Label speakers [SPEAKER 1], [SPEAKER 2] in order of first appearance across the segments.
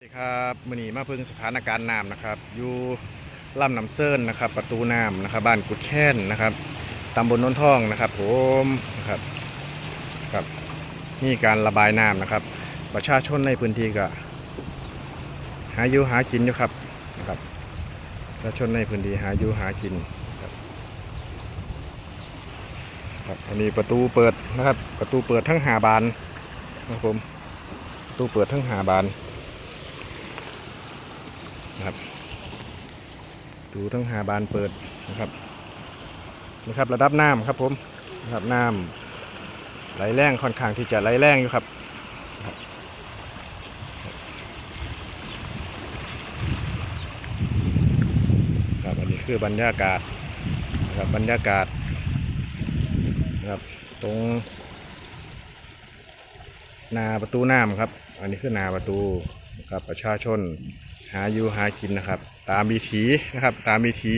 [SPEAKER 1] สวัสดีครับมือนีมาพิ่งสถานการณ์น้ำนะครับ อยู่ลำน้ำเซินนะครับ ประตูน้ำนะครับ บ้านกุดแค้นนะครับตำบลนนทองนะครับผมนะครับครับนี่การระบายน้ำนะครับ ประชาชนในพื้นที่ก็ หาอยู่หากินอยู่ครับนะครับประชาชนในพื้นที่หาอยู่หากินครับครับอันนี้ประตูเปิดนะครับ ประตูเปิดทั้งหาบานนะครับผมประตูเปิดทั้งหาบาน นะครับ ดูทั้งหาบานเปิดนะครับนะครับระดับน้ำครับผมนะครับน้ำไหลแรงค่อนข้างที่จะไหลแรงอยู่ครับครับอันนี้คือบรรยากาศนะครับบรรยากาศนะครับตรงนาประตูน้ำครับ อันนี้คือนาประตู นะครับประชาชนหาอยู่หากินนะครับ ตามวิถีนะครับ ตามวิถี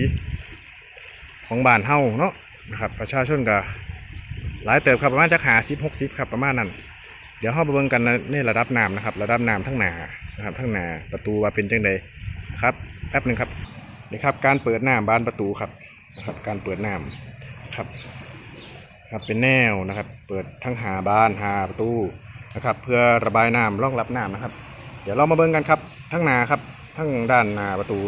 [SPEAKER 1] ของบ้านเฮาเนาะนะครับ ประชาชนก็หลายเติบครับประมาณจะหาสิบหกสิบครับประมาณนั้นเดี๋ยวเฮาไปเบิ่งกันในระดับน้ำนะครับ ระดับน้ำทั้งหนานะครับทั้งหนาประตูว่าเป็นจังใดครับแป๊บหนึ่งครับนี่ครับ การเปิดน้ำบานประตูครับนะครับ การเปิดน้ำครับครับเป็นแนวนะครับ เปิดทั้งหาบานหาประตูนะครับ เพื่อระบายน้ำรองรับน้ำนะครับ เดี๋ยวเรามาเบิ่งกันครับทั้งนาครับทั้งด้านนาประตู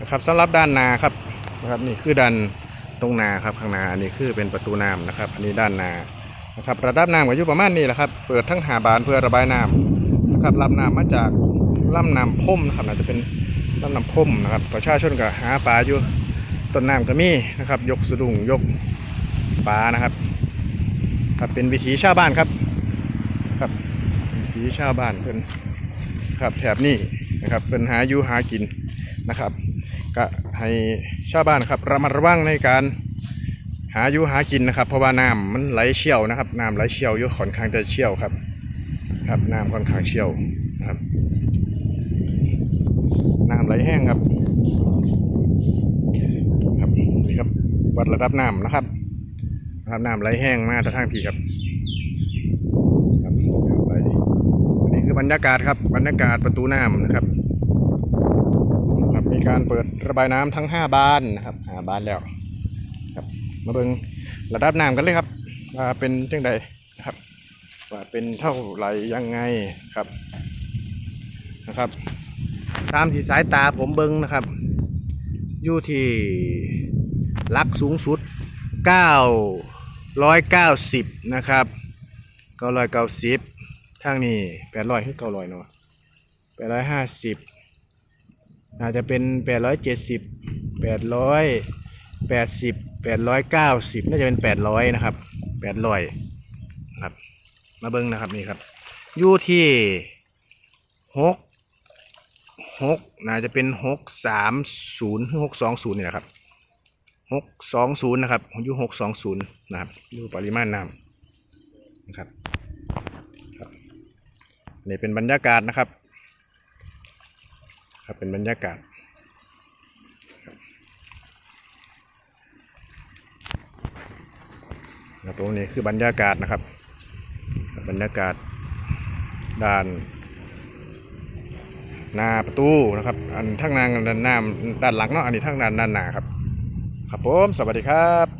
[SPEAKER 1] นะครับสำหรับด้านนาครับนะครับนี่คือด้านตรงนาครับข้างนาอันนี้คือเป็นประตูน้ำนะครับ อันนี้ด้านนานะครับระดับน้ำก็อยู่ประมาณนี้แหละครับ เปิดทั้งหาบานเพื่อระบายน้ำนะครับรับน้ำมาจากลำน้ำพุ่มนะครับอาจจะเป็นลำน้ำพุ่มนะครับ ประชาชนก็หาปลาอยู่ต้นน้ำก็มีนะครับ ยกสะดุ้งยกปลานะครับครับเป็นวิถีชาวบ้านครับครับวิถีชาวบ้านเพิ่อน ครับ แถบนี้นะครับเป็นหาอยู่หากินนะครับ ก็ให้ชาวบ้านครับระมัดระวังในการหาอยู่หากินนะครับ เพราะว่าน้ำมันไหลเชี่ยวนะครับน้ำไหลเชี่ยวอยู่ค่อนข้างจะเชี่ยวครับ ครับน้ำค่อนข้างเชี่ยวนะครับน้ำไหลแห้งครับ ครับนี่ครับวัดระดับน้ำนะครับนะครับน้ำไหลแห้งมาแต่ทางที่ครับครับน้ำไหล อันนี้คือ บรรยากาศครับบรรยากาศประตูน้ำนะครับครับ มีการเปิดระบายน้ำทั้งห้าบานนะครับห้าบานแล้วครับ มาเบิ่งระดับน้ำกันเลยครับว่าเป็นจังใดครับว่าเป็นเท่าไหร่ยังไงครับนะครับ ตามที่สายตาผมเบิ่งนะครับอยู่ที่ลักสูงสุด 990 นะครับ990 ทางนี้แปดร้อยขึ้นเก้าร้อยเนาะแปดร้อยห้าสิบอาจจะเป็นแปดร้อยเจ็ดสิบแปดร้อยแปดสิบแปดร้อยเก้าสิบน่าจะเป็นแปดร้อยนะครับแปดร้อยครับ มาเบิ้งนะครับนี่ครับอยู่ที่หกหกน่าจะเป็นหกสามศูนย์หกสองศูนย์นี่แหละครับหกสองศูนย์นะครับอยู่หกสองศูนย์นะครับดูปริมาณน้ำนะครับ นี่เป็นบรรยากาศนะครับ ครับเป็นบรรยากาศตรงนี้คือบรรยากาศนะครับ บรรยากาศด้านหน้าประตูนะครับ อันทั้งนางด้านหน้าด้านหลังเนาะอันนี้ทั้งด้านด้านหน้าครับ ครับผม สวัสดีครับ